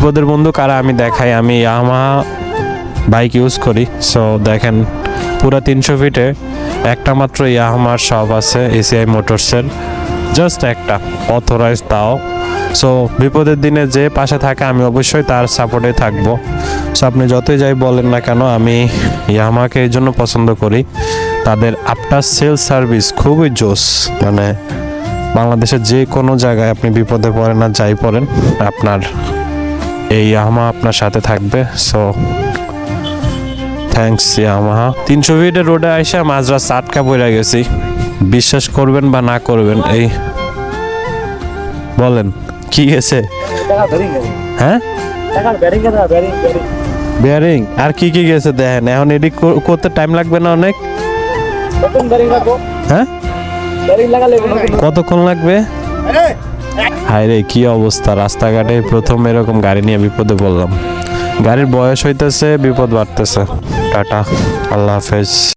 বিপদের বন্ধু কারা আমি দেখাই, আমি ইয়ামাহা বাইক ইউজ করি। সো দেখেন, পুরো তিনশো ফিটে একটা মাত্র ইয়ামার শপ আছে এসিআই মোটরসের জাস্ট একটা অথরাইজ তাও। সো বিপদের দিনে যে পাশে থাকে, আমি অবশ্যই তার সাপোর্টে থাকব। সো আপনি যতই যাই বলেন না কেন, আমি ইয়ামাকে এই জন্য পছন্দ করি। তাদের আফটার সেল সার্ভিস খুবই জোস মানে বাংলাদেশের যে কোনো জায়গায় আপনি বিপদে পড়েন না যাই পড়েন, আপনার এই ইয়ামাহা আপনার সাথে থাকবে সো থ্যাঙ্কস ইয়ামাহা তিনশো ফিটের রোডে আইসা মাঝরা চাটকা পড়ে গেছি। বিশ্বাস করবেন বা না করবেন এই বলেন কি গেছে? হ্যাঁ? বেয়ারিং আর কি কি গেছে দেখেন এখন এডিট করতে টাইম লাগবে না অনেক? হ্যাঁ? কতক্ষণ লাগবে? হায় রে কি অবস্থা? রাস্তাঘাটে প্রথম এরকম গাড়ি নিয়ে বিপদে পড়লাম। গাড়ির বয়স হইতেছে, বিপদ বাড়তেছে। টাটা। আল্লাহ হাফেজ।